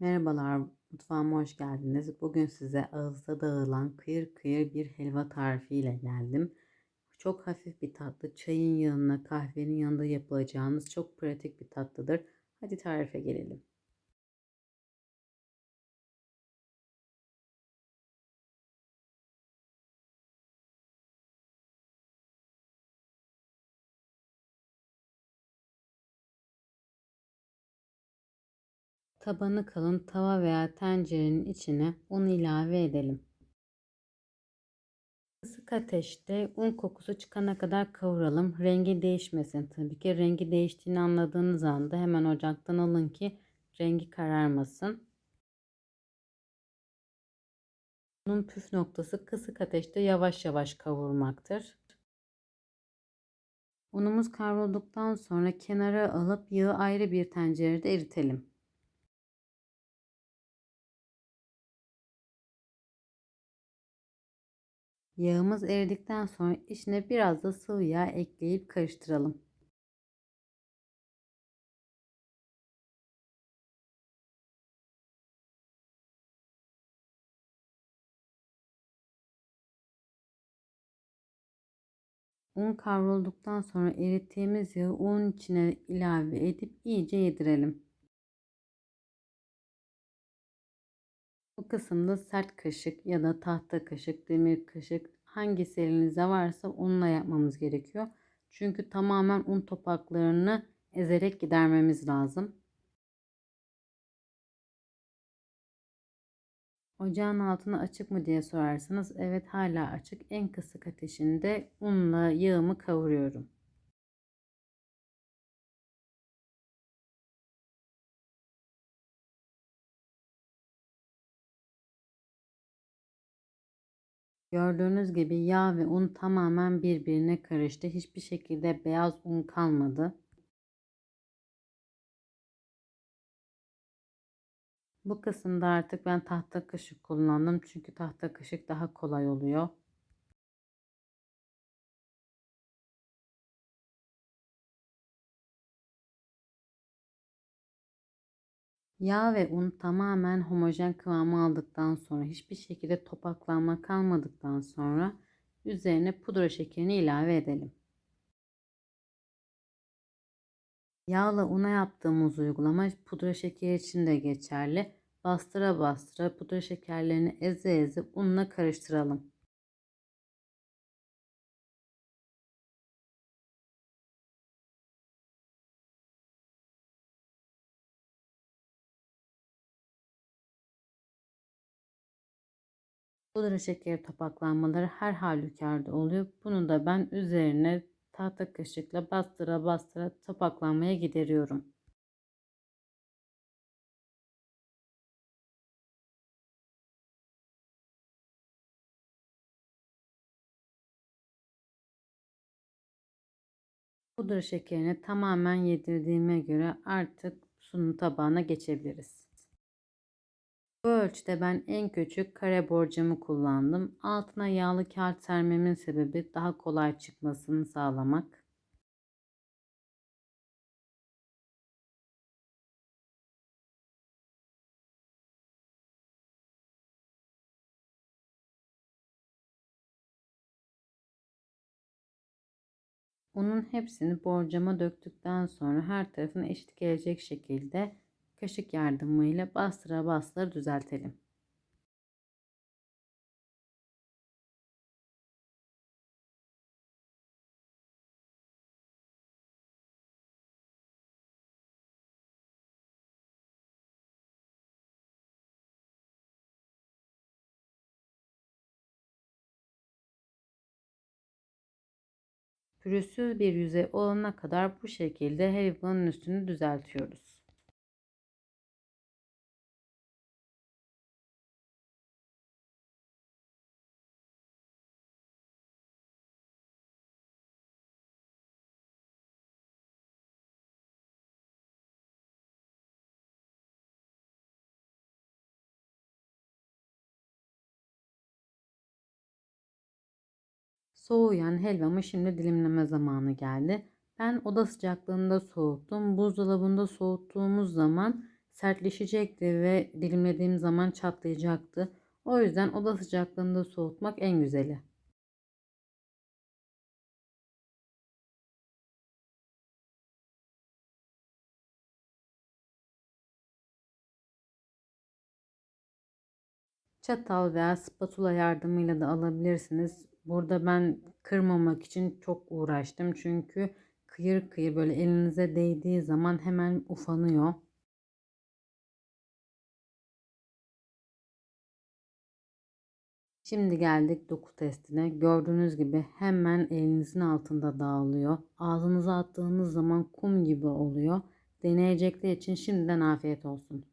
Merhabalar, mutfağıma hoş geldiniz. Bugün size ağızda dağılan kıyır kıyır bir helva tarifiyle geldim. Çok hafif bir tatlı, çayın yanına, kahvenin yanında yapılacağınız çok pratik bir tatlıdır. Hadi tarife gelelim. Tabanı kalın tava veya tencerenin içine un ilave edelim. Kısık ateşte un kokusu çıkana kadar kavuralım. Rengi değişmesin tabii ki. Rengi değiştiğini anladığınız anda hemen ocaktan alın ki rengi kararmasın. Bunun püf noktası kısık ateşte yavaş yavaş kavurmaktır. Unumuz kavrulduktan sonra kenara alıp yağı ayrı bir tencerede eritelim. Yağımız eridikten sonra içine biraz da sıvı yağ ekleyip karıştıralım. Un kavrulduktan sonra erittiğimiz yağı un içine ilave edip iyice yedirelim. Bu kısımda sert kaşık ya da tahta kaşık, demir kaşık hangisi elinizde varsa onunla yapmamız gerekiyor. Çünkü tamamen un topaklarını ezerek gidermemiz lazım. Ocağın altını açık mı diye sorarsanız evet hala açık. En kısık ateşinde unla yağımı kavuruyorum. Gördüğünüz gibi yağ ve un tamamen birbirine karıştı. Hiçbir şekilde beyaz un kalmadı. Bu kısımda artık ben tahta kaşık kullandım. Çünkü tahta kaşık daha kolay oluyor. Yağ ve un tamamen homojen kıvamı aldıktan sonra hiçbir şekilde topaklanma kalmadıktan sonra üzerine pudra şekerini ilave edelim. Yağla una yaptığımız uygulama pudra şekeri için de geçerli. Bastıra bastıra pudra şekerlerini eze eze unla karıştıralım. Pudra şekeri topaklanmaları her halükarda oluyor. Bunu da ben üzerine tahta kaşıkla bastıra bastıra topaklanmaya gideriyorum. Pudra şekerini tamamen yedirdiğime göre artık sunum tabağına geçebiliriz. Bu ölçüde ben en küçük kare borcamı kullandım. Altına yağlı kağıt sermemin sebebi daha kolay çıkmasını sağlamak. Unun hepsini borcama döktükten sonra her tarafına eşit gelecek şekilde kaşık yardımıyla bastıra bastıra düzeltelim. Pürüzsüz bir yüzey olana kadar bu şekilde helvanın üstünü düzeltiyoruz. Soğuyan helvamı şimdi dilimleme zamanı geldi. Ben oda sıcaklığında soğuttum. Buzdolabında soğuttuğumuz zaman sertleşecekti ve dilimlediğim zaman çatlayacaktı. O yüzden oda sıcaklığında soğutmak en güzeli. Çatal veya spatula yardımıyla da alabilirsiniz. Burada ben kırmamak için çok uğraştım. Çünkü kıyır kıyır böyle elinize değdiği zaman hemen ufanıyor. Şimdi geldik doku testine. Gördüğünüz gibi hemen elinizin altında dağılıyor. Ağzınıza attığınız zaman kum gibi oluyor. Deneyecekler için şimdiden afiyet olsun.